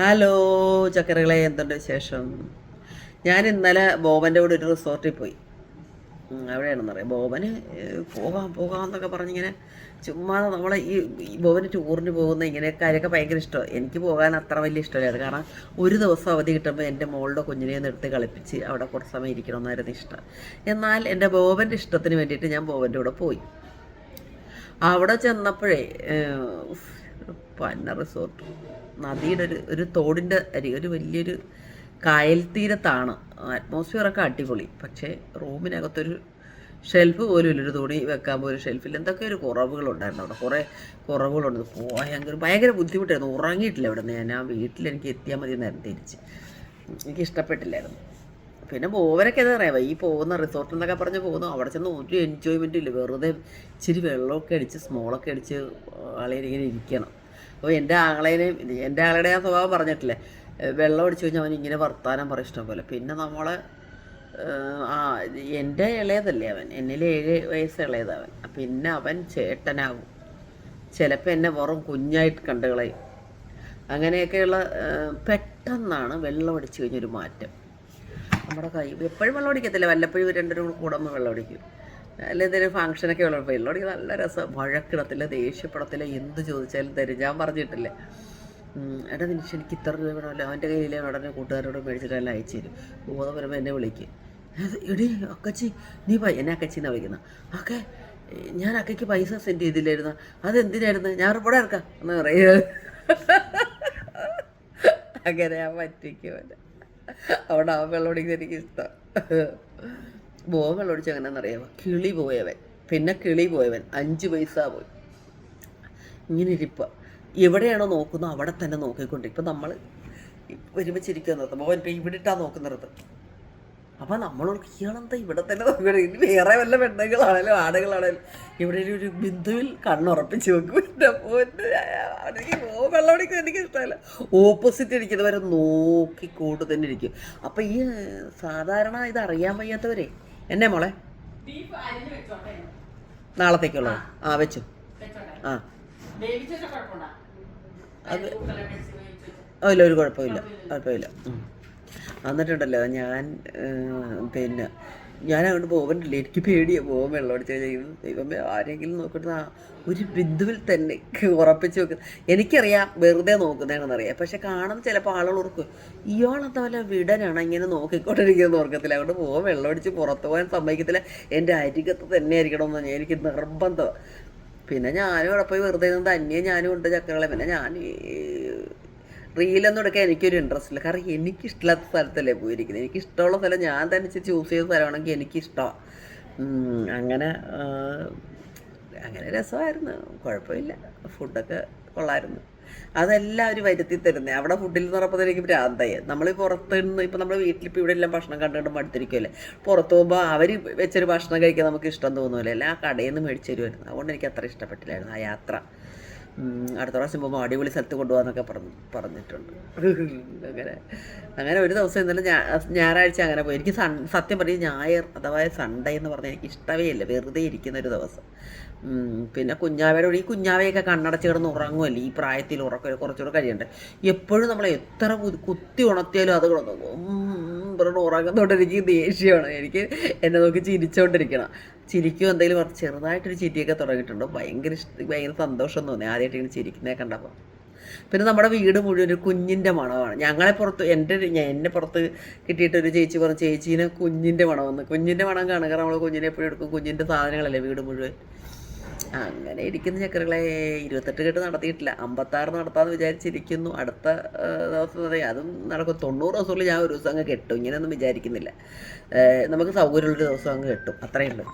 Hello ചക്കരകളെ എന്തുണ്ട് വിശേഷം? ഞാൻ ഇന്നലെ ബോബന്റെ കൂടെ ഒരു റിസോർട്ടിൽ പോയി. അവിടെയാണെന്ന് പറയാം ബോബന് പോകാം പോകാം എന്നൊക്കെ പറഞ്ഞിങ്ങനെ ചുമ്മാ നമ്മളെ ഈ ബോബന് ടൂറിന് പോകുന്ന ഇങ്ങനെ കാര്യമൊക്കെ ഭയങ്കര ഇഷ്ടമാണ് എനിക്ക് പോകാൻ അത്ര വലിയ ഇഷ്ടമില്ലായിരുന്നു കാരണം ഒരു ദിവസം അവധി കിട്ടുമ്പോൾ എന്റെ മോളുടെ കുഞ്ഞിനെ നിർത്തി കളിപ്പിച്ച് അവിടെ കുറച്ച് സമയം ഇരിക്കണമെന്നായിരുന്നു ഇഷ്ടം. എന്നാൽ എന്റെ ബോബന്റെ ഇഷ്ടത്തിന് വേണ്ടിയിട്ട് ഞാൻ ബോബന്റെ കൂടെ പോയി. അവിടെ ചെന്നപ്പോഴേ പന്ന റിസോർട്ട് നദിയുടെ ഒരു ഒരു തോടിന്റെ അരി ഒരു വലിയൊരു കായൽ തീരത്താണ്. അറ്റ്മോസ്ഫിയറൊക്കെ അടിപൊളി. പക്ഷേ റൂമിനകത്തൊരു ഷെൽഫ് പോലും ഇല്ല. ഒരു തുണി വെക്കാൻ പോലും ഷെൽഫിൽ എന്തൊക്കെ ഒരു കുറവുകളുണ്ടായിരുന്നു അവിടെ. കുറേ കുറവുകളുണ്ട്. ഭയങ്കര ഭയങ്കര ബുദ്ധിമുട്ടായിരുന്നു. ഉറങ്ങിയിട്ടില്ല അവിടെ നിന്ന് ഞാൻ. ആ വീട്ടിൽ എനിക്ക് എത്തിയാൽ മതി എന്നായിരുന്നു തിരിച്ച്. എനിക്ക് ഇഷ്ടപ്പെട്ടില്ലായിരുന്നു. പിന്നെ പോവരൊക്കെ എന്താ പറയുക ഈ പോകുന്ന റിസോർട്ട് എന്നൊക്കെ പറഞ്ഞ് പോകുന്നു. അവിടെ ചെന്ന് ഒരു എൻജോയ്മെന്റും ഇല്ല. വെറുതെ ഇച്ചിരി വെള്ളമൊക്കെ അടിച്ച് സ്മോളൊക്കെ അടിച്ച് ആളെ ഇങ്ങനെ ഇരിക്കണം. അപ്പോൾ എന്റെ ആങ്ങളേനെ എന്റെ ആളുടെ ആ സ്വഭാവം പറഞ്ഞിട്ടില്ലേ? വെള്ളം അടിച്ചു കഴിഞ്ഞാൽ അവൻ ഇങ്ങനെ വർത്താനം പറയും ഇഷ്ടം പോലെ. പിന്നെ നമ്മൾ ആ എന്റെ ഇളയതല്ലേ അവൻ. എന്നിൽ ഏഴ് വയസ്സ് ഇളയതവൻ പിന്നെ അവൻ ചേട്ടനാകും. ചിലപ്പോൾ എന്നെ വെറും കുഞ്ഞായിട്ട് കണ്ടു കളയും. അങ്ങനെയൊക്കെയുള്ള പെട്ടെന്നാണ് വെള്ളം അടിച്ചു കഴിഞ്ഞൊരു മാറ്റം. നമ്മുടെ കൈ എപ്പോഴും വെള്ളം അടിക്കത്തില്ല വല്ലപ്പോഴും രണ്ടു കൂടെ കൂടുമ്പോൾ വെള്ളം അടിക്കും അല്ല എന്തെങ്കിലും ഫംഗ്ഷനൊക്കെ വെള്ളം അടിക്കാൻ നല്ല രസം. വഴക്കിടത്തില്ല ദേഷ്യപ്പെടത്തില്ല എന്ത് ചോദിച്ചാലും തരും. ഞാൻ പറഞ്ഞിട്ടില്ലേ? എടാ നിമിഷം എനിക്ക് ഇത്ര രൂപ വേണമല്ലോ. അവന്റെ കയ്യിലെ ഉടനെ കൂട്ടുകാരോട് മേടിച്ചിട്ട് എല്ലാം അയച്ചു തരും. ബോധം വരുമ്പോൾ എന്നെ വിളിക്കും. "ഏത് എടി അക്കച്ചി നീ പൈ എന്നെ അക്കച്ചി എന്നാണ് വിളിക്കുന്നത് അക്കെ ഞാൻ അക്കയ്ക്ക് പൈസ സെൻഡ് ചെയ്തില്ലായിരുന്നു? അതെന്തിനായിരുന്നു? ഞാൻ റിപ്പോർട്ട് ഇറക്കാം. എന്ന് പറയുക അങ്ങനെ ഞാൻ പറ്റിക്കും അവിടെ ആ വെള്ളം എനിക്ക് ഇഷ്ടം ബോവൻ വെള്ളം അറിയാവ കിളി പോയവൻ പിന്നെ കിളി പോയവൻ അഞ്ച് പൈസ പോയി. ഇങ്ങനെ ഇരിപ്പ. എവിടെയാണോ നോക്കുന്നത് അവിടെ തന്നെ നോക്കിക്കൊണ്ട് ഇപ്പം നമ്മൾ ഒരുമിച്ചിരിക്കുക നിർത്തും. ബോവൻ ഇപ്പം ഇവിടെ ഇട്ടാ നോക്കുന്നത് അപ്പം നമ്മളോട് ഇയാളെന്താ ഇവിടെ തന്നെ നോക്കണം? ഇനി വേറെ വല്ല പെണ്ണുങ്ങളാണേലും ആടുകളാണേലും ഇവിടെ ഒരു- ബിന്ദുവിൽ കണ്ണുറപ്പിച്ച് എനിക്ക് പോ വെള്ളം എനിക്ക് ഇഷ്ടമല്ല. ഓപ്പോസിറ്റ് ഇരിക്കുന്നവരെ നോക്കിക്കൊണ്ട് തന്നെ ഇരിക്കും. അപ്പം ഈ സാധാരണ ഇത് അറിയാൻ വയ്യാത്തവരെ എന്നെ മോളെ? നാളത്തേക്കുള്ളോ? ആ. വെച്ചു. ആ. അത് ഇല്ല ഒരു കുഴപ്പമില്ല. കുഴപ്പമില്ല. എന്നിട്ടുണ്ടല്ലോ ഞാൻ പിന്നെ ഞാൻ അങ്ങോട്ട് പോകണ്ടില്ല എനിക്ക് പേടിയാ പോകാൻ വെള്ളം അടിച്ച് കഴിഞ്ഞാൽ ദൈവമേ ആരെങ്കിലും നോക്കട്ടെ. ഒരു ബിന്ദുവിൽ തന്നെ ഉറപ്പിച്ച് വെക്കുന്നത് എനിക്കറിയാം വെറുതെ നോക്കുന്നതാണെന്നറിയാം. പക്ഷെ കാണുന്ന ചിലപ്പോൾ ആളുകൾ ഓർക്കും ഇയാളെന്താ വല്ല വിടനാണ് ഇങ്ങനെ നോക്കിക്കൊണ്ടിരിക്കുന്നത് ഓർക്കത്തില്ല അതുകൊണ്ട് പോകാൻ വെള്ളം അടിച്ച് പുറത്തു പോകാൻ സമ്മതിക്കത്തില്ല. എന്റെ അരികത്ത് തന്നെ ആയിരിക്കണം എന്ന് എനിക്ക് നിർബന്ധമാണ് പിന്നെ ഞാനും അവിടെ പോയി വെറുതെ നിന്ന് തന്നെ ഞാനും ഉണ്ട് ചക്കകളെ പിന്നെ ഞാൻ റീലൊന്നും എടുക്കാൻ എനിക്കൊരു ഇൻട്രസ്റ്റ് ഇല്ല. കാരണം എനിക്കിഷ്ടമില്ലാത്ത സ്ഥലത്തല്ലേ പോയിരിക്കുന്നത്. എനിക്ക് ഇഷ്ടമുള്ള സ്ഥലം ഞാൻ തന്നെ ചൂസ് ചെയ്ത സ്ഥലമാണെങ്കിൽ എനിക്കിഷ്ടമാണ് അങ്ങനെ അങ്ങനെ രസമായിരുന്നു. കുഴപ്പമില്ല. ഫുഡൊക്കെ കൊള്ളായിരുന്നു. അതെല്ലാം അവർ വരുത്തി തരുന്നത് അവിടെ ഫുഡിൽ നിന്ന് പറയുമ്പോൾ എനിക്ക് ഭ്രാന്തായി. നമ്മൾ പുറത്ത് നിന്ന് ഇപ്പം നമ്മൾ വീട്ടിൽ ഇപ്പോൾ ഇവിടെ എല്ലാം ഭക്ഷണം കണ്ടുകൊണ്ട് മടുത്തിരിക്കുമല്ലേ പുറത്ത് പോകുമ്പോൾ അവർ വെച്ചൊരു ഭക്ഷണം കഴിക്കാൻ നമുക്ക് ഇഷ്ടം തോന്നുമല്ലോ എല്ലാം ആ കടയിൽ നിന്ന് മേടിച്ചു തരുമായിരുന്നു അതുകൊണ്ട് എനിക്ക് അത്ര ഇഷ്ടപ്പെട്ടില്ലായിരുന്നു ആ യാത്ര. അടുത്ത പ്രാവശ്യം പോകുമ്പോൾ അടിപൊളി സ്ഥലത്ത് കൊണ്ടുപോകാന്നൊക്കെ പറഞ്ഞു പറഞ്ഞിട്ടുണ്ട്. അങ്ങനെ അങ്ങനെ ഒരു ദിവസം ഇന്നലെ ഞായറാഴ്ച അങ്ങനെ പോയി. എനിക്ക് സത്യം പറയും ഞായർ അഥവാ സൺഡേ എന്ന് പറഞ്ഞാൽ എനിക്ക് ഇഷ്ടമേ ഇല്ല. വെറുതെ ഇരിക്കുന്ന ഒരു ദിവസം. പിന്നെ കുഞ്ഞാവയുടെ ഈ കുഞ്ഞാവയൊക്കെ കണ്ണടച്ച് കിടന്ന് ഉറങ്ങുമല്ലേ ഈ പ്രായത്തിൽ ഉറക്കം കുറച്ചുകൂടെ കഴിയണ്ടേ? എപ്പോഴും നമ്മൾ എത്ര കുത്തി ഉണർത്തിയാലും അത് കിടന്നു. പറഞ്ഞ് ഉറങ്ങുന്നതുകൊണ്ട് എനിക്ക് ദേഷ്യമാണ്. എനിക്ക് എന്നെ നോക്കി ചിരിച്ചുകൊണ്ടിരിക്കണം ചിരിക്കും എന്തെങ്കിലും കുറച്ച് ചെറുതായിട്ടൊരു ചിരിയൊക്കെ തുടങ്ങിയിട്ടുണ്ട്. ഭയങ്കര ഇഷ്ടം ഭയങ്കര സന്തോഷം തോന്നി ആദ്യമായിട്ട് ഇങ്ങനെ ചിരിക്കുന്നേ കണ്ടപ്പോൾ. പിന്നെ നമ്മുടെ വീട് മുഴുവൻ ഒരു കുഞ്ഞിന്റെ മണമാണ്. ഞങ്ങളെ പുറത്ത് എന്റെ ഞാൻ എന്നെ പുറത്ത് കിട്ടിയിട്ടൊരു ചേച്ചി പറഞ്ഞു ചേച്ചീനെ കുഞ്ഞിന്റെ മണം വന്ന് കുഞ്ഞിന്റെ മണം കാണുക നമ്മൾ കുഞ്ഞിനെ എപ്പോഴും എടുക്കും കുഞ്ഞിന്റെ സാധനങ്ങളല്ലേ വീട് മുഴുവൻ? അങ്ങനെ ഇരിക്കുന്ന ചക്കരകളെ ഇരുപത്തെട്ട് കെട്ട് നടത്തിയിട്ടില്ല. അമ്പത്താറ് നടത്താമെന്ന് വിചാരിച്ചിരിക്കുന്നു. അടുത്ത ദിവസം അതെ അതും നടക്കും. തൊണ്ണൂറ് ദിവസമുള്ള ഞാൻ ഒരു ദിവസം അങ്ങ് കെട്ടും. ഇങ്ങനെയൊന്നും വിചാരിക്കുന്നില്ല. നമുക്ക് സൗകര്യമുള്ളൊരു ദിവസം അങ്ങ് കെട്ടും. അത്രയേ ഉള്ളൂ.